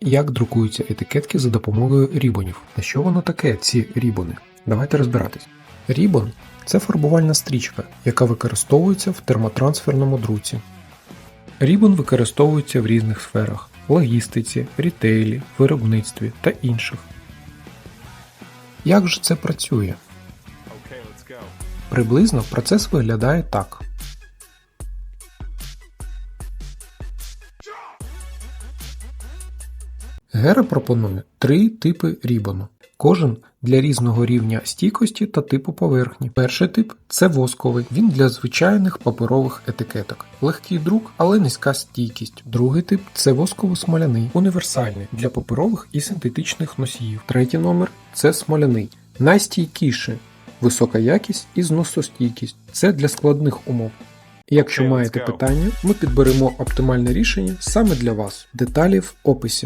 Як друкуються етикетки за допомогою рібонів? Та що воно таке, ці рібони? Давайте розбиратись. Рібон це фарбувальна стрічка, яка використовується в термотрансферному друці. Рібон використовується в різних сферах логістиці, рітейлі, виробництві та інших. Як же це працює? Приблизно процес виглядає так. Гера пропонує три типи рібону. Кожен для різного рівня стійкості та типу поверхні. Перший тип це восковий, він для звичайних паперових етикеток. Легкий друк, але низька стійкість. Другий тип це восково-смоляний, універсальний для паперових і синтетичних носіїв. Третій номер це смоляний, найстійкіший, висока якість і зносостійкість. Це для складних умов. Якщо маєте питання, ми підберемо оптимальне рішення саме для вас. Деталі в описі.